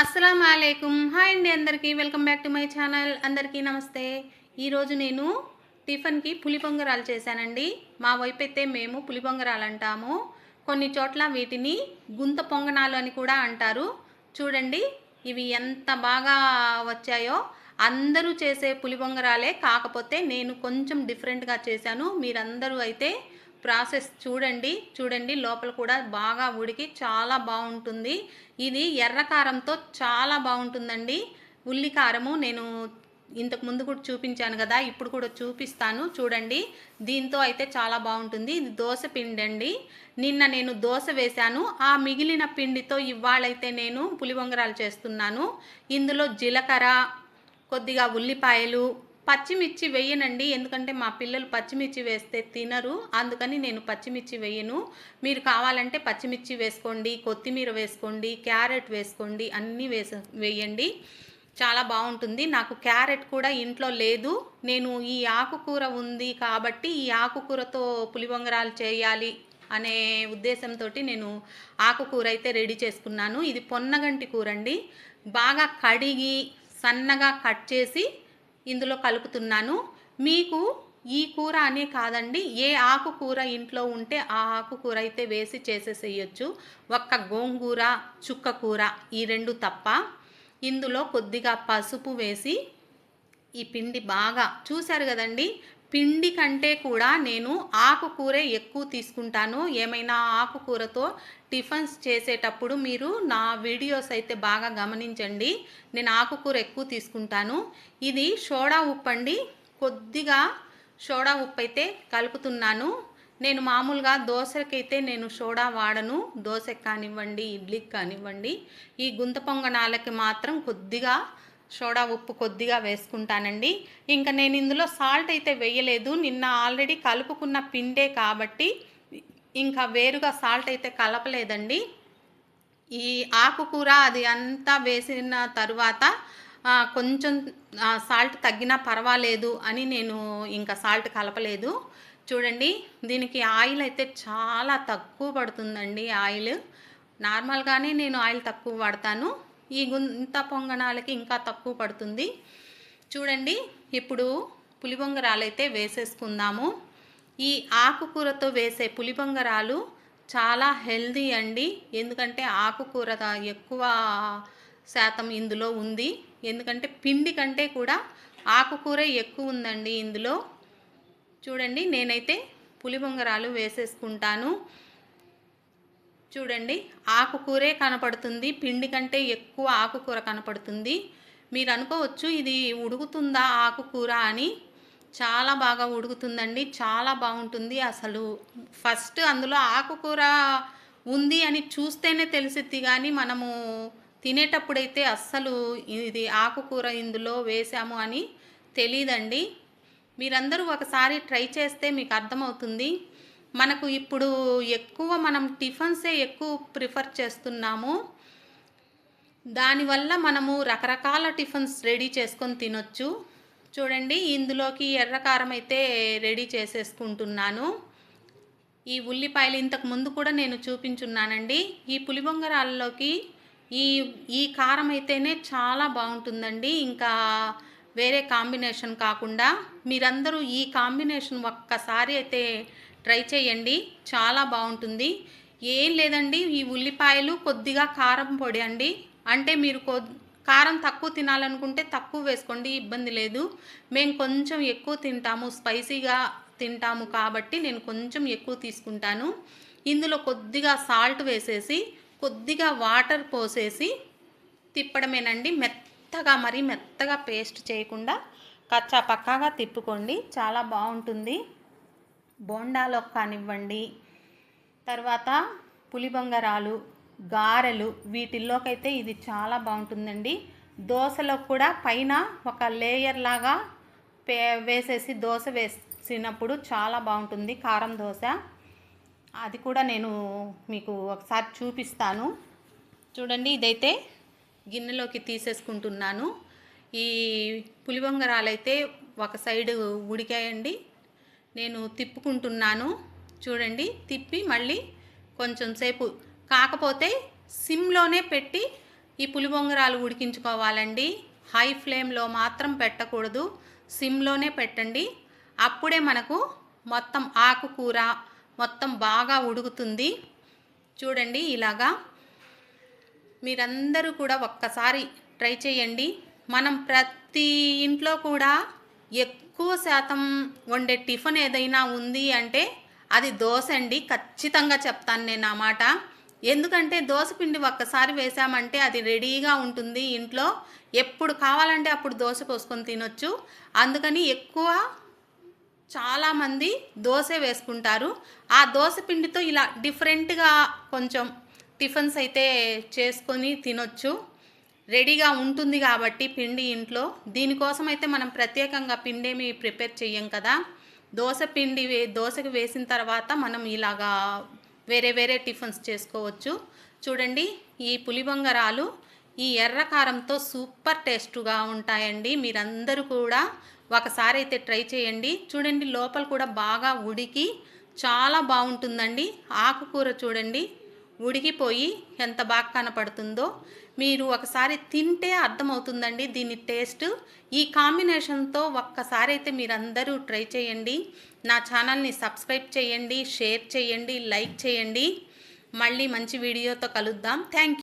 అస్సలం అయికుం హాయ్ అండి అందరికీ. Welcome back to my channel. అందరికీ నమస్తే. ఈరోజు నేను టిఫిన్కి పులిపొంగరాలు చేశానండి. మా వైపు అయితే మేము పులిపొంగరాలు అంటాము. కొన్ని చోట్ల వీటిని గుంత పొంగనాలు అని కూడా అంటారు. చూడండి ఇవి ఎంత బాగా వచ్చాయో. అందరూ చేసే పులిపొంగరాలే కాకపోతే నేను కొంచెం డిఫరెంట్గా చేశాను. మీరందరూ అయితే ప్రాసెస్ చూడండి చూడండి. లోపల కూడా బాగా ఉడికి చాలా బాగుంటుంది. ఇది ఎర్ర కారంతో చాలా బాగుంటుందండి. ఉల్లి కారము నేను ఇంతకు ముందు కూడా చూపించాను కదా ఇప్పుడు కూడా చూపిస్తాను. చూడండి దీంతో అయితే చాలా బాగుంటుంది. ఇది దోశ పిండి అండి నిన్న నేను దోశ వేశాను. ఆ మిగిలిన పిండితో ఇవాళైతే నేను పులివొంగరాలు చేస్తున్నాను. ఇందులో జీలకర్ర కొద్దిగా ఉల్లిపాయలు పచ్చిమిర్చి వేయనండి. ఎందుకంటే మా పిల్లలు పచ్చిమిర్చి వేస్తే తినరు. అందుకని నేను పచ్చిమిర్చి వేయను. మీరు కావాలంటే పచ్చిమిర్చి వేసుకోండి కొత్తిమీర వేసుకోండి క్యారెట్ వేసుకోండి అన్నీ వేస వేయండి. చాలా బాగుంటుంది. నాకు క్యారెట్ కూడా ఇంట్లో లేదు. నేను ఈ ఆకుకూర ఉంది కాబట్టి ఈ ఆకుకూరతో పులిబొంగరాలు చేయాలి అనే ఉద్దేశంతో నేను ఆకుకూర అయితే రెడీ చేసుకున్నాను. ఇది పొన్నగంటి కూర అండి బాగా కడిగి సన్నగా కట్ చేసి ఇందులో కలుపుతున్నాను. మీకు ఈ కూర అనే కాదండి ఏ ఆకుకూర ఇంట్లో ఉంటే ఆ ఆకుకూర అయితే వేసి చేసేసేయచ్చు. ఒక్క గోంగూర చుక్క కూర ఈ రెండు తప్ప. ఇందులో కొద్దిగా పసుపు వేసి ఈ పిండి బాగా చూశారు కదండి పిండి కంటే కూడా నేను ఆకుకూరే ఎక్కువ తీసుకుంటాను. ఏమైనా ఆకుకూరతో టిఫన్స్ చేసేటప్పుడు మీరు నా వీడియోస్ అయితే బాగా గమనించండి. నేను ఆకుకూర ఎక్కువ తీసుకుంటాను. ఇది సోడా ఉప్పు అండి. కొద్దిగా సోడా ఉప్పు అయితే కలుపుతున్నాను. నేను మామూలుగా దోశకైతే నేను సోడా వాడను. దోశకి కానివ్వండి ఇడ్లీకి కానివ్వండి. ఈ గుంత పొంగనాలకి మాత్రం కొద్దిగా సోడా ఉప్పు కొద్దిగా వేసుకుంటానండి. ఇంకా నేను ఇందులో సాల్ట్ అయితే వేయలేదు. నిన్న ఆల్రెడీ కలుపుకున్న పిండే కాబట్టి ఇంకా వేరుగా సాల్ట్ అయితే కలపలేదండి. ఈ ఆకుకూర అది అంతా వేసిన తరువాత కొంచెం సాల్ట్ తగ్గినా పర్వాలేదు అని నేను ఇంకా సాల్ట్ కలపలేదు. చూడండి దీనికి ఆయిల్ అయితే చాలా తక్కువ పడుతుందండి ఆయిల్. నార్మల్గానే నేను ఆయిల్ తక్కువ వాడతాను. ఈ గుంత పొంగనాలకి ఇంకా తక్కువ పడుతుంది. చూడండి ఇప్పుడు పులిబొంగరాలైతే అయితే వేసేసుకుందాము. ఈ ఆకుకూరతో వేసే పులిబొంగరాలు చాలా హెల్దీ అండి. ఎందుకంటే ఆకుకూర ఎక్కువ శాతం ఇందులో ఉంది. ఎందుకంటే పిండి కంటే కూడా ఆకుకూర ఎక్కువ ఉందండి ఇందులో. చూడండి నేనైతే పులిబొంగరాలు వేసేసుకుంటాను. చూడండి ఆకుకూరే కనపడుతుంది పిండి కంటే ఎక్కువ ఆకుకూర కనపడుతుంది. మీరు అనుకోవచ్చు ఇది ఉడుకుతుందా ఆకుకూర అని. చాలా బాగా ఉడుకుతుందండి చాలా బాగుంటుంది అసలు. ఫస్ట్ అందులో ఆకుకూర ఉంది అని చూస్తేనే తెలిసిద్ది కానీ మనము తినేటప్పుడైతే అస్సలు ఇది ఆకుకూర ఇందులో వేసాము అని తెలియదండి మీరందరూ ఒకసారి ట్రై చేస్తే మీకు అర్థమవుతుంది. మనకు ఇప్పుడు ఎక్కువ మనం టిఫిన్సే ఎక్కువ ప్రిఫర్ చేస్తున్నాము. దానివల్ల మనము రకరకాల టిఫిన్స్ రెడీ చేసుకొని తినొచ్చు. చూడండి ఇందులోకి ఎర్రకారం అయితే రెడీ చేసేసుకుంటున్నాను. ఈ ఉల్లిపాయలు ఇంతకు ముందు కూడా నేను చూపించున్నానండి. ఈ పులిబొంగరాల్లోకి ఈ ఈ కారం అయితేనే చాలా బాగుంటుందండి. ఇంకా వేరే కాంబినేషన్ కాకుండా మీరందరూ ఈ కాంబినేషన్ ఒక్కసారి అయితే ట్రై చేయండి. చాలా బాగుంటుంది. ఏం లేదండి ఈ ఉల్లిపాయలు కొద్దిగా కారం పొడి అండి. అంటే మీరు కొ కారం తక్కువ తినాలనుకుంటే తక్కువ వేసుకోండి ఇబ్బంది లేదు. మేము కొంచెం ఎక్కువ తింటాము స్పైసీగా తింటాము కాబట్టి నేను కొంచెం ఎక్కువ తీసుకుంటాను. ఇందులో కొద్దిగా సాల్ట్ వేసేసి కొద్దిగా వాటర్ పోసేసి తిప్పడమేనండి మెత్త మెత్తగా మరీ మెత్తగా పేస్ట్ చేయకుండా కచ్చా పక్కాగా తిప్పుకోండి. చాలా బాగుంటుంది. బోండాలో కానివ్వండి తర్వాత పులిబొంగరాలు గారెలు వీటిల్లోకైతే ఇది చాలా బాగుంటుందండి. దోశలో కూడా పైన ఒక లేయర్ లాగా పే వేసేసి దోశ వేసినప్పుడు చాలా బాగుంటుంది కారం దోశ. అది కూడా నేను మీకు ఒకసారి చూపిస్తాను. చూడండి ఇదైతే గిన్నెలోకి తీసేసుకుంటున్నాను. ఈ పులిబొంగరాలు అయితే ఒక సైడు ఉడికాయండి. నేను తిప్పుకుంటున్నాను. చూడండి తిప్పి మళ్ళీ కొంచెం సేపు కాకపోతే సిమ్లోనే పెట్టి ఈ పులిబొంగరాలు ఉడికించుకోవాలండి. హై ఫ్లేమ్లో మాత్రం పెట్టకూడదు. సిమ్లోనే పెట్టండి. అప్పుడే మనకు మొత్తం ఆకుకూర మొత్తం బాగా ఉడుకుతుంది. చూడండి ఇలాగా మీరందరూ కూడా ఒక్కసారి ట్రై చేయండి. మనం ప్రతి ఇంట్లో కూడా ఎక్కువ శాతం వండే టిఫిన్ ఏదైనా ఉంది అంటే అది దోశ అండి. ఖచ్చితంగా చెప్తాను నేను ఆ మాట. ఎందుకంటే దోశ పిండి ఒక్కసారి వేసామంటే అది రెడీగా ఉంటుంది ఇంట్లో. ఎప్పుడు కావాలంటే అప్పుడు దోశ పోసుకొని తినొచ్చు. అందుకని ఎక్కువ చాలామంది దోశ వేసుకుంటారు. ఆ దోశ పిండితో ఇలా డిఫరెంట్గా కొంచెం టిఫిన్స్ అయితే చేసుకొని తినొచ్చు. రెడీగా ఉంటుంది కాబట్టి పిండి ఇంట్లో. దీనికోసం అయితే మనం ప్రత్యేకంగా పిండి ఏమి ప్రిపేర్ చెయ్యం కదా. దోశ పిండి వే దోశకి వేసిన తర్వాత మనం ఇలాగా వేరే వేరే టిఫిన్స్ చేసుకోవచ్చు. చూడండి ఈ పులిబంగరాలు ఈ ఎర్ర కారంతో సూపర్ టేస్ట్గా ఉంటాయండి. మీరందరూ కూడా ఒకసారి అయితే ట్రై చేయండి. చూడండి లోపల కూడా బాగా ఉడికి చాలా బాగుంటుందండి. ఆకుకూర చూడండి ఉడికిపోయి ఎంత బాగా కనపడుతుందో మీరు ఒకసారి తింటే అర్థమవుతుందండి దీని టేస్ట్. ఈ కాంబినేషన్తో ఒక్కసారి అయితే మీరందరూ ట్రై చేయండి. నా ఛానల్ని సబ్స్క్రైబ్ చేయండి షేర్ చేయండి లైక్ చేయండి. మళ్ళీ మంచి వీడియోతో కలుద్దాం. థ్యాంక్